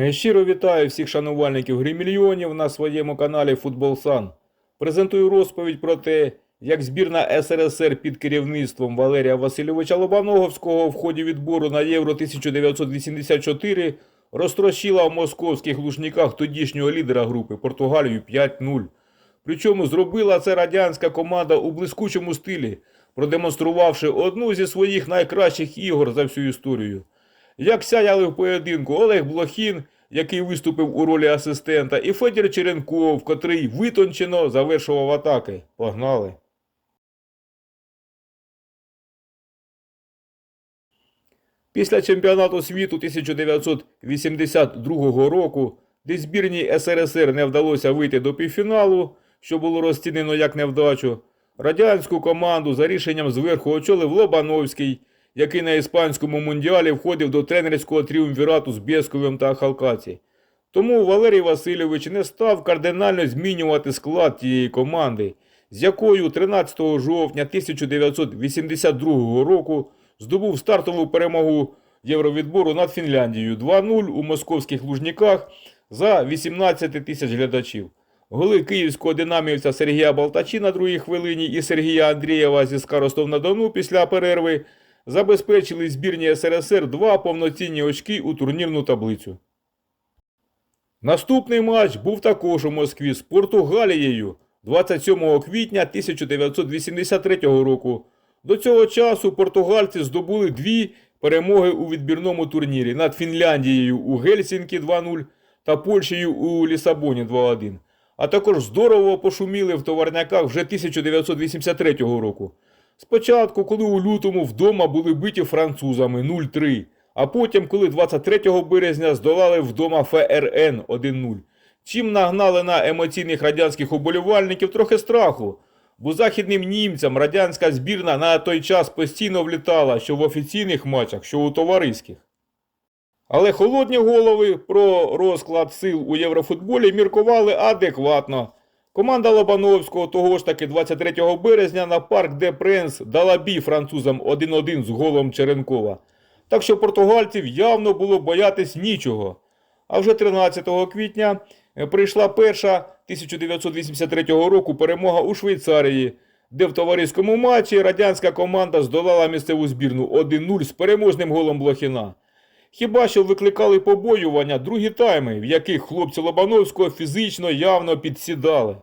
Е, Щиро вітаю всіх шанувальників гри мільйонів на своєму каналі Футбол Сан. Презентую розповідь про те, як збірна СРСР під керівництвом Валерія Васильовича Лобановського в ході відбору на Євро 1984 розтрощила в московських лужниках тодішнього лідера групи Португалію 5-0. Причому зробила це радянська команда у блискучому стилі, продемонструвавши одну зі своїх найкращих ігор за всю історію. Як сяяли в поєдинку Олег Блохін, який виступив у ролі асистента, і Федір Черенков, котрий витончено завершував атаки. Погнали! Після чемпіонату світу 1982 року, де збірній СРСР не вдалося вийти до півфіналу, що було розцінено як невдачу, радянську команду за рішенням зверху очолив Лобановський, який на іспанському мундіалі входив до тренерського тріумвірату з Бєсковим та Халкаці. Тому Валерій Васильович не став кардинально змінювати склад тієї команди, з якою 13 жовтня 1982 року здобув стартову перемогу Євровідбору над Фінляндією 2-0 у московських лужниках за 18 тисяч глядачів. Голи київського динамівця Сергія Балтачі на другій хвилині і Сергія Андрієва зі Скаростов на Дону після перерви забезпечили збірні СРСР два повноцінні очки у турнірну таблицю. Наступний матч був також у Москві з Португалією 27 квітня 1983 року. До цього часу португальці здобули дві перемоги у відбірному турнірі над Фінляндією у Гельсінкі 2-0 та Польщею у Лісабоні 2-1. А також здорово пошуміли в товарняках вже 1983 року. Спочатку, коли у лютому вдома були биті французами 0-3, а потім, коли 23 березня здолали вдома ФРН 1-0. Чим нагнали на емоційних радянських уболівальників трохи страху, бо західним німцям радянська збірна на той час постійно влітала що в офіційних матчах, що у товариських. Але холодні голови про розклад сил у єврофутболі міркували адекватно. Команда Лобановського того ж таки 23 березня на парк де Пренс дала бій французам 1-1 з голом Черенкова. Так що португальців явно було боятись нічого. А вже 13 квітня е, прийшла перша 1983 року перемога у Швейцарії, де в товариському матчі радянська команда здолала місцеву збірну 1-0 з переможним голом Блохіна. Хіба що викликали побоювання другі тайми, в яких хлопці Лобановського фізично явно підсідали.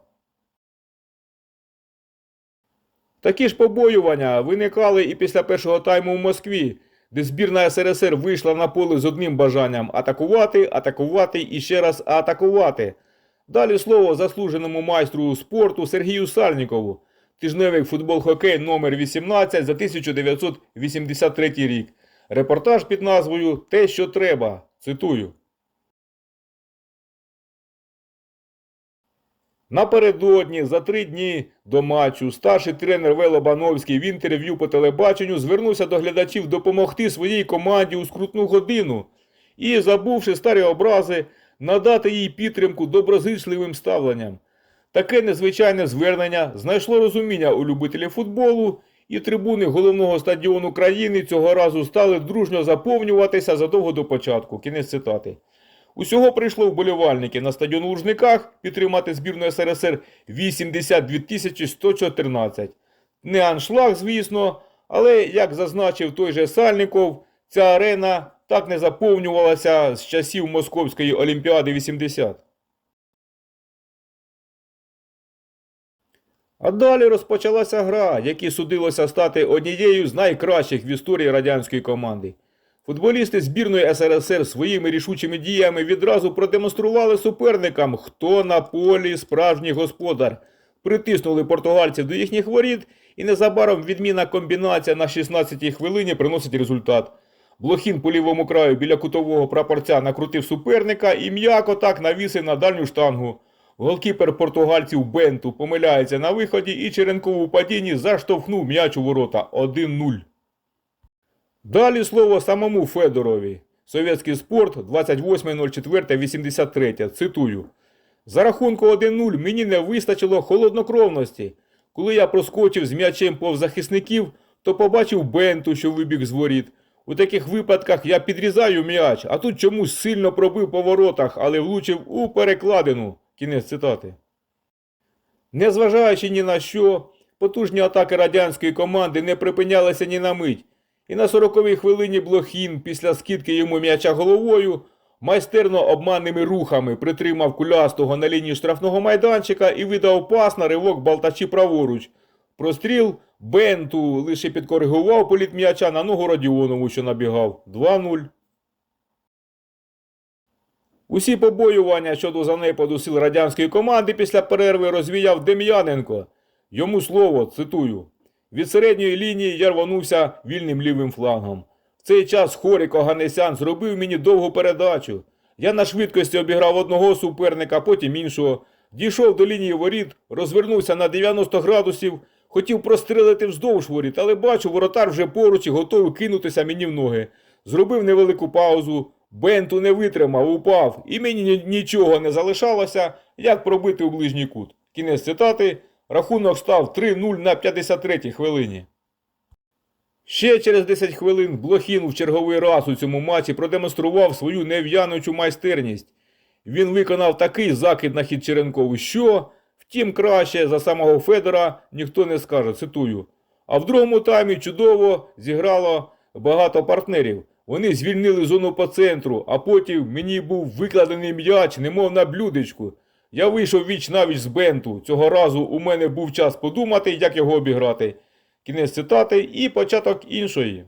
Такі ж побоювання виникали і після першого тайму в Москві, де збірна СРСР вийшла на поле з одним бажанням атакувати, атакувати і ще раз атакувати. Далі слово заслуженому майстру спорту Сергію Сальнікову, тижневик футбол-хокей номер 18 за 1983 рік. Репортаж під назвою Те, що треба. Цитую. Напередодні, за три дні до матчу, старший тренер В. Лобановський в інтерв'ю по телебаченню звернувся до глядачів допомогти своїй команді у скрутну годину і, забувши старі образи, надати їй підтримку доброзичливим ставленням. Таке незвичайне звернення знайшло розуміння у любителів футболу, і трибуни головного стадіону країни цього разу стали дружньо заповнюватися задовго до початку. Кінець цитати. Усього прийшло вболівальники на стадіон у Лужниках підтримати збірну СРСР 82 тисячі 114. Не аншлаг, звісно, але, як зазначив той же Сальников, ця арена так не заповнювалася з часів Московської Олімпіади 80. А далі розпочалася гра, якій судилося стати однією з найкращих в історії радянської команди. Футболісти збірної СРСР своїми рішучими діями відразу продемонстрували суперникам, хто на полі справжній господар. Притиснули португальців до їхніх воріт, і незабаром відміна комбінація на 16-й хвилині приносить результат. Блохін по лівому краю біля кутового прапорця накрутив суперника і м'яко так навісив на дальню штангу. Голкіпер португальців Бенту помиляється на виході і Черенков у падінні заштовхнув м'яч у ворота 1-0. Далі слово самому Федорові. Совєтський спорт 28.04.83. Цитую. За рахунку 1-0 мені не вистачило холоднокровності. Коли я проскочив з м'ячем повз захисників, то побачив Бенту, що вибіг з воріт. У таких випадках я підрізаю м'яч, а тут чомусь сильно пробив по воротах, але влучив у перекладину. Кінець цитати. Незважаючи ні на що, потужні атаки радянської команди не припинялися ні на мить. І на 40-й хвилині Блохін після скидки йому м'яча головою майстерно обманними рухами притримав кулястого на лінії штрафного майданчика і видав пас на ривок Балтачі праворуч. Простріл Бенту лише підкоригував політ м'яча на ногу Радіонову, що набігав. 2-0. Усі побоювання щодо занепаду сил радянської команди після перерви розвіяв Дем'яненко. Йому слово, цитую. Від середньої лінії я рванувся вільним лівим флангом. В цей час Хорік Оганесян зробив мені довгу передачу. Я на швидкості обіграв одного суперника, потім іншого. Дійшов до лінії воріт, розвернувся на 90 градусів, хотів прострелити вздовж воріт, але бачу, воротар вже поруч і готовий кинутися мені в ноги. Зробив невелику паузу, бенту не витримав, упав, і мені нічого не залишалося, як пробити у ближній кут. Кінець цитати. Рахунок став 3-0 на 53-й хвилині. Ще через 10 хвилин Блохін в черговий раз у цьому матчі продемонстрував свою нев'янучу майстерність. Він виконав такий закид на хід Черенкову, що, втім, краще за самого Федора ніхто не скаже, цитую. А в другому таймі чудово зіграло багато партнерів. Вони звільнили зону по центру, а потім мені був викладений м'яч, немов на блюдечку. Я вийшов віч навіч з бенту. Цього разу у мене був час подумати, як його обіграти. Кінець цитати і початок іншої.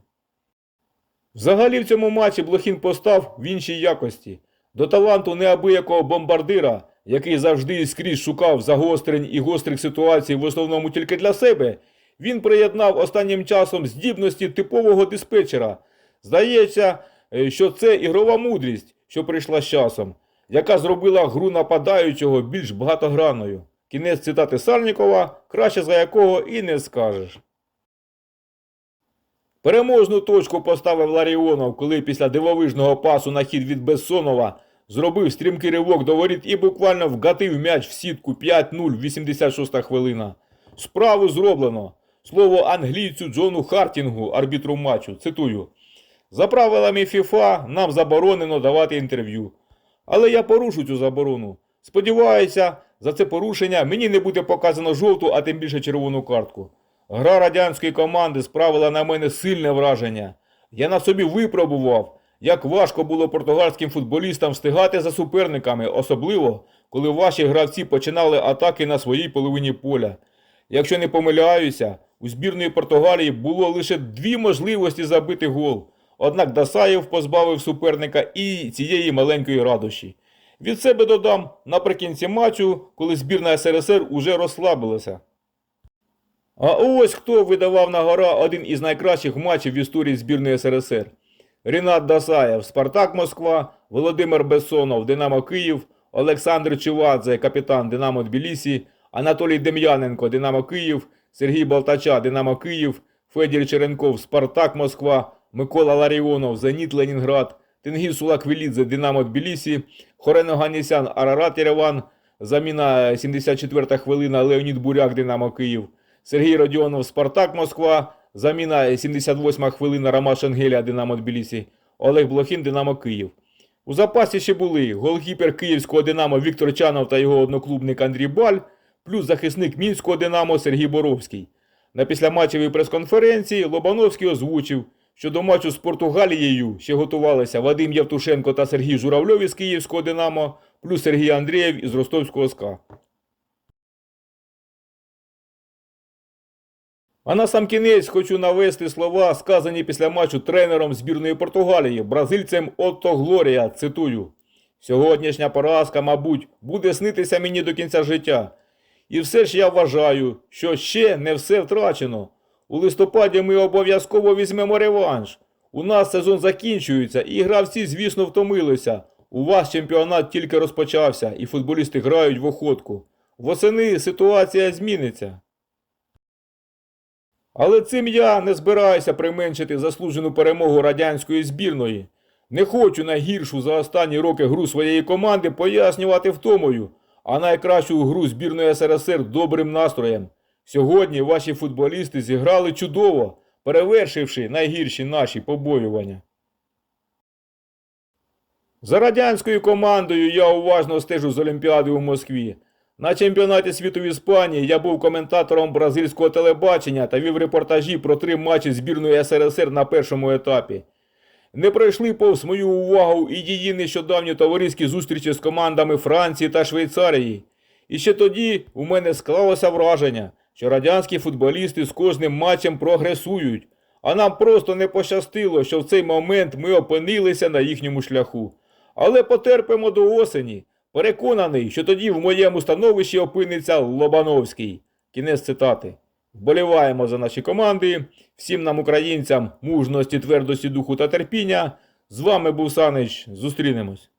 Взагалі в цьому матчі Блохін постав в іншій якості. До таланту неабиякого бомбардира, який завжди і скрізь шукав загострень і гострих ситуацій в основному тільки для себе, він приєднав останнім часом здібності типового диспетчера. Здається, е, що це ігрова мудрість, що прийшла з часом, яка зробила гру нападаючого більш багатогранною. Кінець цитати Сальнікова, краще за якого і не скажеш. Переможну точку поставив Ларіонов, коли після дивовижного пасу на хід від Бессонова зробив стрімкий ривок до воріт і буквально вгатив м'яч в сітку 5-0, 86 хвилина. Справу зроблено. Слово англійцю Джону Хартінгу, арбітру матчу, цитую. За правилами ФІФА нам заборонено давати інтерв'ю. Але я порушу цю заборону. Сподіваюся, за це порушення мені не буде показано жовту, а тим більше червону картку. Гра радянської команди справила на мене сильне враження. Я на собі випробував, як важко було португальським футболістам встигати за суперниками, особливо, коли ваші гравці починали атаки на своїй половині поля. Якщо не помиляюся, у збірної Португалії було лише дві можливості забити гол. Однак Дасаєв позбавив суперника і цієї маленької радощі. Від себе додам наприкінці матчу, коли збірна СРСР уже розслабилася. А ось хто видавав на гора один із найкращих матчів в історії збірної СРСР. Рінат Дасаєв, Спартак Москва, Володимир Бессонов, Динамо Київ, Олександр Чувадзе, капітан Динамо Тбілісі, Анатолій Дем'яненко, Динамо Київ, Сергій Балтача, Динамо Київ, Федір Черенков, Спартак Москва, Микола Ларіонов, Зеніт Ленінград, Тенгіз Сулаквілідзе, Динамо Тбілісі, Хорено Ганісян, Арарат Єреван, заміна 74-та хвилина Леонід Буряк, Динамо Київ, Сергій Родіонов, Спартак Москва, заміна 78 хвилина Роман Шенгеля, Динамо Тбілісі, Олег Блохін, Динамо Київ. У запасі ще були голкіпер київського Динамо Віктор Чанов та його одноклубник Андрій Баль, плюс захисник мінського Динамо Сергій Боровський. На післяматчевій прес-конференції Лобановський озвучив, що до матчу з Португалією ще готувалися Вадим Євтушенко та Сергій Журавльов із Київського Динамо, плюс Сергій Андрієв із Ростовського СКА. А на сам кінець хочу навести слова, сказані після матчу тренером збірної Португалії, бразильцем Отто Глорія, цитую. Сьогоднішня поразка, мабуть, буде снитися мені до кінця життя. І все ж я вважаю, що ще не все втрачено. У листопаді ми обов'язково візьмемо реванш. У нас сезон закінчується, і гравці, звісно, втомилися. У вас чемпіонат тільки розпочався, і футболісти грають в охотку. Восени ситуація зміниться. Але цим я не збираюся применшити заслужену перемогу радянської збірної. Не хочу найгіршу за останні роки гру своєї команди пояснювати втомою, а найкращу гру збірної СРСР добрим настроєм. Сьогодні ваші футболісти зіграли чудово, перевершивши найгірші наші побоювання. За радянською командою я уважно стежу з Олімпіади у Москві. На чемпіонаті світу в Іспанії я був коментатором бразильського телебачення та вів репортажі про три матчі збірної СРСР на першому етапі. Не пройшли повз мою увагу і її нещодавні товариські зустрічі з командами Франції та Швейцарії. І ще тоді у мене склалося враження, що радянські футболісти з кожним матчем прогресують, а нам просто не пощастило, що в цей момент ми опинилися на їхньому шляху. Але потерпимо до осені. Переконаний, що тоді в моєму становищі опиниться Лобановський. Кінець цитати. Вболіваємо за наші команди. Всім нам, українцям, мужності, твердості духу та терпіння. З вами був Санич. Зустрінемось.